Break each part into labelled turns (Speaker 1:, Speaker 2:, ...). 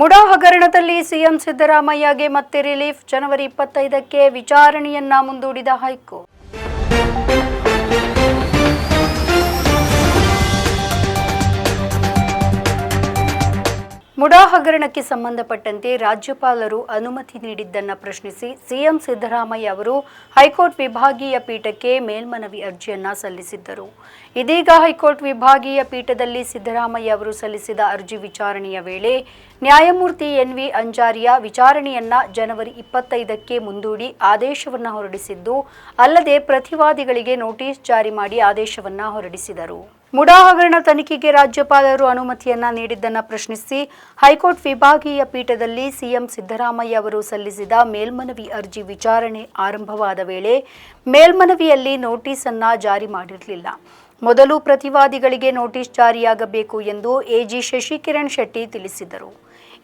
Speaker 1: ಮುಡಾ ಹಗರಣದಲ್ಲಿ ಸಿಎಂ ಸಿದ್ದರಾಮಯ್ಯಗೆ ಮತ್ತೆ ರಿಲೀಫ್. ಜನವರಿ ಇಪ್ಪತ್ತೈದಕ್ಕೆ ವಿಚಾರಣೆಯನ್ನ ಮುಂದೂಡಿದ ಹೈಕೋರ್ಟ್. ಮುಡಾ ಹಗರಣಕ್ಕೆ ಸಂಬಂಧಪಟ್ಟಂತೆ ರಾಜ್ಯಪಾಲರು ಅನುಮತಿ ನೀಡಿದ್ದನ್ನು ಪ್ರಶ್ನಿಸಿ ಸಿಎಂ ಸಿದ್ದರಾಮಯ್ಯ ಅವರು ಹೈಕೋರ್ಟ್ ವಿಭಾಗೀಯ ಪೀಠಕ್ಕೆ ಮೇಲ್ಮನವಿ ಅರ್ಜಿಯನ್ನ ಸಲ್ಲಿಸಿದ್ದರು. ಇದೀಗ ಹೈಕೋರ್ಟ್ ವಿಭಾಗೀಯ ಪೀಠದಲ್ಲಿ ಸಿದ್ದರಾಮಯ್ಯ ಅವರು ಸಲ್ಲಿಸಿದ ಅರ್ಜಿ ವಿಚಾರಣೆಯ ವೇಳೆ ನ್ಯಾಯಮೂರ್ತಿ ಎನ್ವಿ ಅಂಜಾರಿಯ ವಿಚಾರಣೆಯನ್ನ ಜನವರಿ ಇಪ್ಪತ್ತೈದಕ್ಕೆ ಮುಂದೂಡಿ ಆದೇಶವನ್ನ ಹೊರಡಿಸಿದ್ದು, ಅಲ್ಲದೆ ಪ್ರತಿವಾದಿಗಳಿಗೆ ನೋಟಿಸ್ ಜಾರಿ ಮಾಡಿ ಆದೇಶವನ್ನ ಹೊರಡಿಸಿದರು. ಮುಡಾ ಹಗರಣ ತನಿಖೆಗೆ ರಾಜ್ಯಪಾಲರು ಅನುಮತಿಯನ್ನ ನೀಡಿದ್ದನ್ನು ಪ್ರಶ್ನಿಸಿ ಹೈಕೋರ್ಟ್ ವಿಭಾಗೀಯ ಪೀಠದಲ್ಲಿ ಸಿಎಂ ಸಿದ್ದರಾಮಯ್ಯ ಅವರು ಸಲ್ಲಿಸಿದ ಮೇಲ್ಮನವಿ ಅರ್ಜಿ ವಿಚಾರಣೆ ಆರಂಭವಾದ ವೇಳೆ ಮೇಲ್ಮನವಿಯಲ್ಲಿ ನೋಟಿಸ್ ಅನ್ನ ಜಾರಿ ಮಾಡಿರಲಿಲ್ಲ. ಮೊದಲು ಪ್ರತಿವಾದಿಗಳಿಗೆ ನೋಟಿಸ್ ಜಾರಿಯಾಗಬೇಕು ಎಂದು ಎಜಿ ಶಶಿಕಿರಣ್ ಶೆಟ್ಟಿ ತಿಳಿಸಿದರು.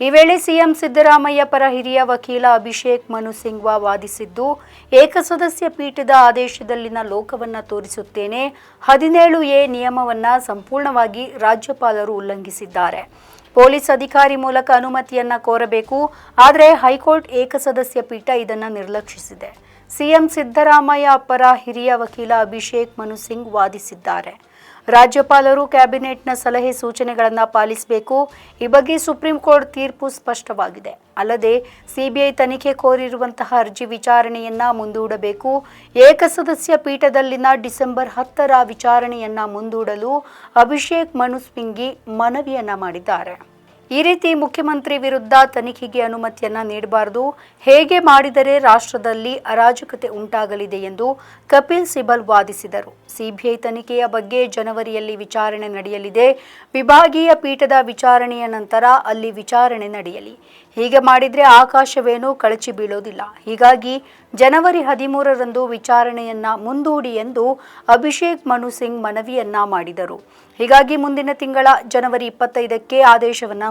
Speaker 1: ಈ ವೇಳೆ ಸಿಎಂ ಸಿದ್ದರಾಮಯ್ಯ ಪರ ಹಿರಿಯ ವಕೀಲ ಅಭಿಷೇಕ್ ಮನು ಸಿಂಗ್ವಾ ವಾದಿಸಿದ್ದು, ಏಕಸದಸ್ಯ ಪೀಠದ ಆದೇಶದಲ್ಲಿನ ಲೋಕವನ್ನು ತೋರಿಸುತ್ತೇನೆ, ಹದಿನೇಳು ಎ ನಿಯಮವನ್ನ ಸಂಪೂರ್ಣವಾಗಿ ರಾಜ್ಯಪಾಲರು ಉಲ್ಲಂಘಿಸಿದ್ದಾರೆ. ಪೊಲೀಸ್ ಅಧಿಕಾರಿ ಮೂಲಕ ಅನುಮತಿಯನ್ನ ಕೋರಬೇಕು. ಆದರೆ ಹೈಕೋರ್ಟ್ ಏಕಸದಸ್ಯ ಪೀಠ ಇದನ್ನ ನಿರ್ಲಕ್ಷಿಸಿದೆ. ಸಿಎಂ ಸಿದ್ದರಾಮಯ್ಯ ಪರ ಹಿರಿಯ ವಕೀಲ ಅಭಿಷೇಕ್ ಮನು ಸಿಂಗ್ ವಾದಿಸಿದ್ದಾರೆ. ರಾಜ್ಯಪಾಲರು ಕ್ಯಾಬಿನೆಟ್ನ ಸಲಹೆ ಸೂಚನೆಗಳನ್ನು ಪಾಲಿಸಬೇಕು. ಈ ಬಗ್ಗೆ ಸುಪ್ರೀಂ ಕೋರ್ಟ್ ತೀರ್ಪು ಸ್ಪಷ್ಟವಾಗಿದೆ. ಅಲ್ಲದೆ ಸಿಬಿಐ ತನಿಖೆ ಕೋರಿರುವಂತಹ ಅರ್ಜಿ ವಿಚಾರಣೆಯನ್ನ ಮುಂದೂಡಬೇಕು. ಏಕಸದಸ್ಯ ಪೀಠದಲ್ಲಿನ ಡಿಸೆಂಬರ್ ಹತ್ತರ ವಿಚಾರಣೆಯನ್ನ ಮುಂದೂಡಲು ಅಭಿಷೇಕ್ ಮನು ಸಿಂಗಿ ಮನವಿಯನ್ನ ಮಾಡಿದ್ದಾರೆ. ಈ ರೀತಿ ಮುಖ್ಯಮಂತ್ರಿ ವಿರುದ್ಧ ತನಿಖೆಗೆ ಅನುಮತಿಯನ್ನ ನೀಡಬಾರದು. ಹೇಗೆ ಮಾಡಿದರೆ ರಾಷ್ಟ್ರದಲ್ಲಿ ಅರಾಜಕತೆ ಉಂಟಾಗಲಿದೆ ಎಂದು ಕಪಿಲ್ ಸಿಬಲ್ ವಾದಿಸಿದರು. ಸಿಬಿಐ ತನಿಖೆಯ ಬಗ್ಗೆ ಜನವರಿಯಲ್ಲಿ ವಿಚಾರಣೆ ನಡೆಯಲಿದೆ. ವಿಭಾಗೀಯ ಪೀಠದ ವಿಚಾರಣೆಯ ನಂತರ ಅಲ್ಲಿ ವಿಚಾರಣೆ ನಡೆಯಲಿ. ಹೀಗೆ ಮಾಡಿದರೆ ಆಕಾಶವೇನೂ ಕಳಚಿ ಬೀಳೋದಿಲ್ಲ. ಹೀಗಾಗಿ ಜನವರಿ ಹದಿಮೂರರಂದು ವಿಚಾರಣೆಯನ್ನ ಮುಂದೂಡಿ ಎಂದು ಅಭಿಷೇಕ್ ಮನು ಸಿಂಗ್ ಮನವಿಯನ್ನ ಮಾಡಿದರು. ಹೀಗಾಗಿ ಮುಂದಿನ ತಿಂಗಳ ಜನವರಿ ಇಪ್ಪತ್ತೈದಕ್ಕೆ ಆದೇಶವನ್ನ